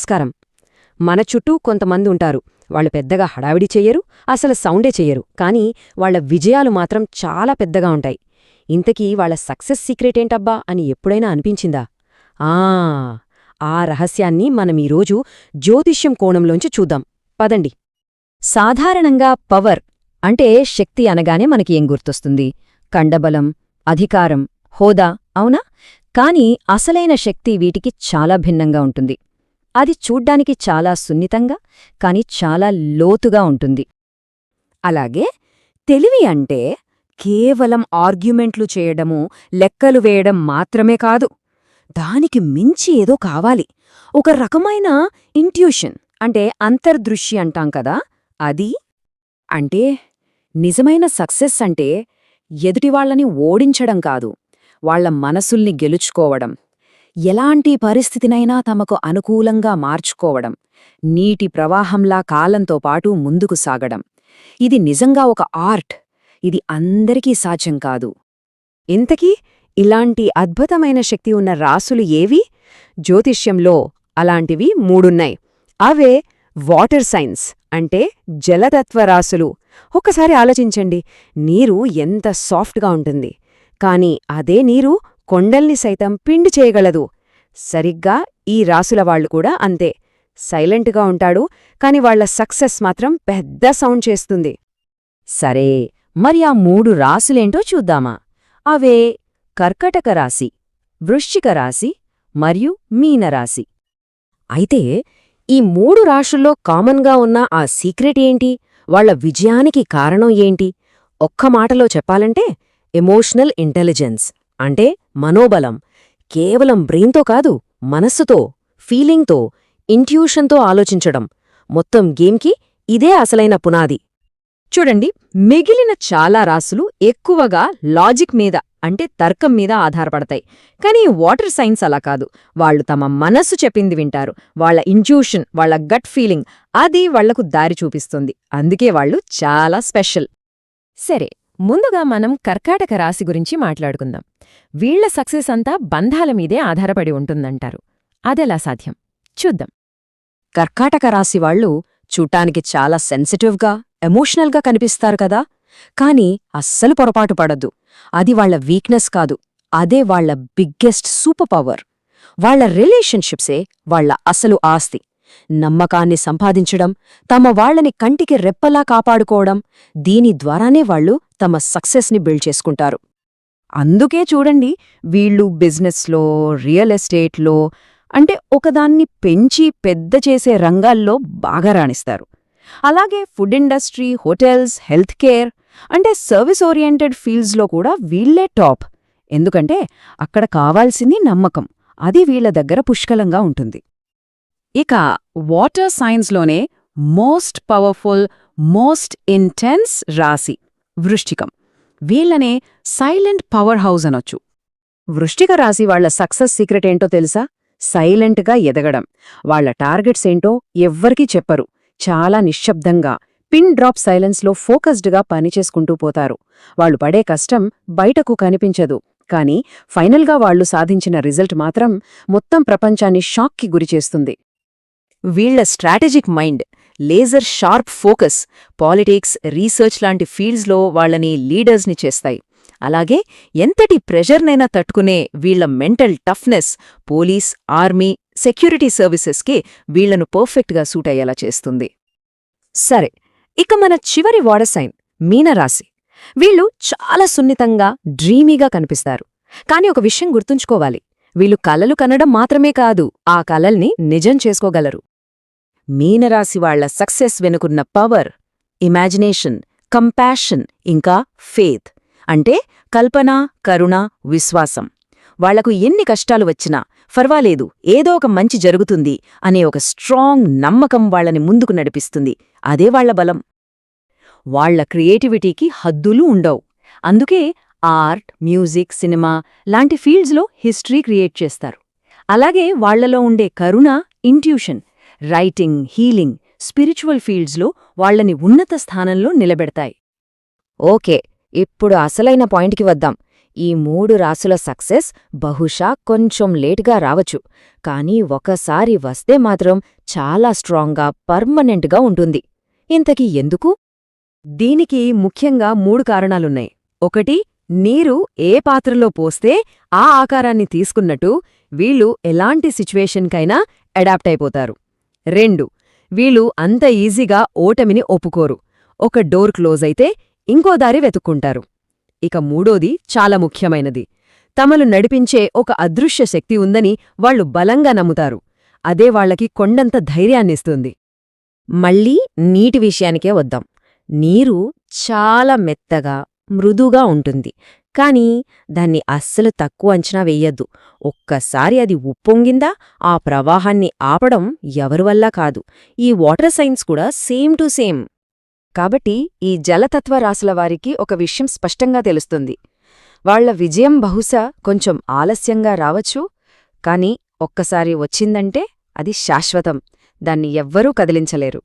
నమస్కారం. మన చుట్టూ కొంతమంది ఉంటారు. వాళ్ళు పెద్దగా హడావిడి చెయ్యరు అసలు సౌండే చెయ్యరు. కానీ వాళ్ళ విజయాలు మాత్రం చాలా పెద్దగా ఉంటాయి. ఇంతకీ వాళ్ళ సక్సెస్ సీక్రెటేంటబ్బా అని ఎప్పుడైనా అనిపించిందా? ఆ ఆ రహస్యాన్ని మనం ఈరోజు జ్యోతిష్యం కోణంలోంచి చూద్దాం. పదండి. సాధారణంగా పవర్ అంటే శక్తి అనగానే మనకి ఏం గుర్తొస్తుంది? కండబలం అధికారం హోదా అవునా? కాని అసలైన శక్తి వీటికి చాలా భిన్నంగా ఉంటుంది. అది చూడ్డానికి చాలా సున్నితంగా కాని చాలా లోతుగా ఉంటుంది. అలాగే తెలివి అంటే కేవలం ఆర్గ్యుమెంట్లు చేయడము లెక్కలు వేయడం మాత్రమే కాదు. దానికి మించి ఏదో కావాలి. ఒక రకమైన ఇంట్యూషన్ అంటే అంతర్దృష్టి అంటాం కదా అది అంటే నిజమైన సక్సెస్ అంటే ఎదుటివాళ్ళని ఓడించడం కాదు వాళ్ళ మనసుల్ని గెలుచుకోవడం. ఎలాంటి పరిస్థితినైనా తమకు అనుకూలంగా మార్చుకోవడం నీటి ప్రవాహంలా కాలంతో పాటు ముందుకు సాగడం. ఇది నిజంగా ఒక ఆర్ట్. ఇది అందరికీ సాధ్యం కాదు. ఇంతకీ ఇలాంటి అద్భుతమైన శక్తి ఉన్న రాసులు ఏవి? జ్యోతిష్యంలో అలాంటివి మూడున్నాయి. అవే వాటర్ సైన్స్ అంటే జలతత్వ రాసులు. ఒక్కసారి ఆలోచించండి నీరు ఎంత సాఫ్ట్గా ఉంటుంది. కాని అదే నీరు కొండల్ని సైతం పిండి చేయగలదు. సరిగ్గా ఈ రాసులవాళ్ళు కూడా అంతే. సైలెంట్గా ఉంటాడు కాని వాళ్ళ సక్సెస్ మాత్రం పెద్ద సౌండ్ చేస్తుంది. సరే మరి ఆ మూడు రాసులేంటో చూద్దామా? అవే కర్కటక రాశి వృశ్చిక రాశి మరియు మీనరాశి అయితే ఈ మూడు రాశుల్లో కామన్గా ఉన్న ఆ సీక్రెట్ ఏంటి? వాళ్ళ విజయానికి కారణం ఏంటి? ఒక్క మాటలో చెప్పాలంటే ఎమోషనల్ ఇంటెలిజెన్స్. అంటే మనోబలం. కేవలం బ్రెయిన్తో కాదు మనస్సుతో ఫీలింగ్తో ఇంట్యూషన్తో ఆలోచించడం. మొత్తం గేమ్కి ఇదే అసలైన పునాది. చూడండి మిగిలిన చాలా రాసులు ఎక్కువగా లాజిక్ మీద అంటే తర్కం మీద ఆధారపడతాయి. కానీ వాటర్ సైన్స్ అలా కాదు. వాళ్ళు తమ మనస్సు చెప్పింది వింటారు. వాళ్ళ ఇంట్యూషన్ వాళ్ళ గట్ ఫీలింగ్ అది వాళ్ళకు దారి చూపిస్తుంది. అందుకే వాళ్ళు చాలా స్పెషల్. సరే ముందుగా మనం కర్కాటక రాశి గురించి మాట్లాడుకుందాం. వీళ్ళ సక్సెస్ అంతా బంధాల మీదే ఆధారపడి ఉంటుందంటారు. అదెలా సాధ్యం? చూద్దాం. కర్కాటక రాశి వాళ్ళు చూటానికి చాలా సెన్సిటివ్గా ఎమోషనల్గా కనిపిస్తారు కదా. కాని అస్సలు పొరపాటు పడద్దు. అది వాళ్ళ వీక్నెస్ కాదు. అదే వాళ్ళ బిగ్గెస్ట్ సూపర్ పవర్. వాళ్ళ రిలేషన్షిప్సే వాళ్ళ అసలు ఆస్తి. నమ్మకాన్ని సంపాదించడం తమ వాళ్ళని కంటికి రెప్పలా కాపాడుకోవడం దీని ద్వారానే వాళ్ళు తమ సక్సెస్ని బిల్డ్ చేసుకుంటారు. అందుకే చూడండి వీళ్ళు బిజినెస్లో రియల్ ఎస్టేట్లో అంటే ఒకదాన్ని పెంచి పెద్ద చేసే రంగాల్లో బాగా రాణిస్తారు. అలాగే food industry hotels health care అంటే సర్వీస్ ఓరియంటెడ్ ఫీల్డ్స్లో కూడా వీళ్ళే టాప్. ఎందుకంటే అక్కడ కావాల్సింది నమ్మకం అది వీళ్ళ దగ్గర పుష్కలంగా ఉంటుంది. ఇక వాటర్ సైన్స్లోనే మోస్ట్ పవర్ఫుల్ మోస్ట్ ఇంటెన్స్ రాశి వృష్టికం వీళ్ళనే సైలెంట్ పవర్ హౌస్ అనొచ్చు. వృష్టిక రాశి వాళ్ళ సక్సెస్ సీక్రెట్ ఏంటో తెలుసా? సైలెంట్గా ఎదగడం. వాళ్ళ టార్గెట్స్ ఏంటో ఎవ్వరికీ చెప్పరు. చాలా నిశ్శబ్దంగా పిన్ డ్రాప్ సైలెన్స్లో ఫోకస్డ్గా పనిచేసుకుంటూ పోతారు. వాళ్ళు పడే కష్టం బయటకు కనిపించదు. కాని ఫైనల్గా వాళ్ళు సాధించిన రిజల్ట్ మాత్రం మొత్తం ప్రపంచాన్ని షాక్కి గురిచేస్తుంది వీళ్ళ strategic mind laser sharp focus politics research లాంటి ఫీల్డ్స్లో వాళ్ళని లీడర్స్ని చేస్తాయి. అలాగే ఎంతటి ప్రెషర్నైనా తట్టుకునే వీళ్ళ mental toughness police army security సర్వీసెస్కి వీళ్ళను పర్ఫెక్ట్గా సూట్ అయ్యేలా చేస్తుంది. సరే ఇక మన చివరి వాడసైన్ మీనరాశి. వీళ్ళు చాలా సున్నితంగా డ్రీమీగా కనిపిస్తారు. కాని ఒక విషయం గుర్తుంచుకోవాలి. వీళ్ళు కలలు కనడం మాత్రమే కాదు ఆ కలల్ని నిజం చేసుకోగలరు. మీనరాశి వాళ్ళ సక్సెస్ వెనుకున్న పవర్ ఇమాజినేషన్ కంపాషన్ ఇంకా ఫేత్. అంటే కల్పన కరుణ విశ్వాసం. వాళ్ళకు ఎన్ని కష్టాలు వచ్చినా ఫర్వాలేదు ఏదో ఒక మంచి జరుగుతుంది అనే ఒక స్ట్రాంగ్ నమ్మకం వాళ్ళని ముందుకు నడిపిస్తుంది. అదే వాళ్ళ బలం. వాళ్ళ క్రియేటివిటీకి హద్దులు ఉండవు. అందుకే ఆర్ట్ మ్యూజిక్ సినిమా లాంటి ఫీల్డ్స్లో హిస్టరీ క్రియేట్ చేస్తారు. అలాగే వాళ్ళలో ఉండే కరుణ ఇంట్యూషన్ రైటింగ్ హీలింగ్ స్పిరిచువల్ ఫీల్డ్స్లో వాళ్ళని ఉన్నత స్థానంలో నిలబెడతాయి. ఓకే ఇప్పుడు అసలైన పాయింట్కి వద్దాం. ఈ మూడు రాసుల సక్సెస్ బహుశా కొంచెం లేటుగా రావచ్చు కానీ ఒకసారి వస్తే మాత్రం చాలా స్ట్రాంగ్గా పర్మనెంట్గా ఉంటుంది. ఇంతకీ ఎందుకు? దీనికి ముఖ్యంగా మూడు కారణాలున్నాయి. ఒకటి నీరు ఏ పాత్రలో పోస్తే ఆ ఆకారాన్ని తీసుకున్నట్టు వీళ్ళు ఎలాంటి సిచ్యువేషన్కైనా అడాప్ట్ అయిపోతారు. రెండు. వీళ్ళు అంత ఈజీగా ఓటమిని ఒప్పుకోరు. ఒక డోర్ క్లోజ్ అయితే ఇంకో దారి వెతుక్కుంటారు. ఇక మూడోది చాలా ముఖ్యమైనది. తమను నడిపించే ఒక అదృశ్య శక్తి ఉందని వాళ్ళు బలంగా నమ్ముతారు. అదే వాళ్ళకి కొండంత ధైర్యాన్నిస్తుంది. మళ్ళీ నీటి విషయానికే వద్దాం. నీరు చాలా మెత్తగా మృదుగా ఉంటుంది. కాని దాన్ని అస్సలు తక్కువ అంచనా వెయ్యద్దు ఒక్కసారి అది ఉప్పొంగిందా ఆ ప్రవాహాన్ని ఆపడం ఎవరివల్ల కాదు. ఈ వాటర్ సైన్స్ కూడా సేమ్ టు సేమ్. కాబట్టి ఈ జలతత్వ రాసుల వారికి ఒక విషయం స్పష్టంగా తెలుస్తుంది. వాళ్ళ విజయం బహుశా కొంచెం ఆలస్యంగా రావచ్చు కాని ఒక్కసారి వచ్చిందంటే అది శాశ్వతం. దాన్ని ఎవ్వరూ కదిలించలేరు.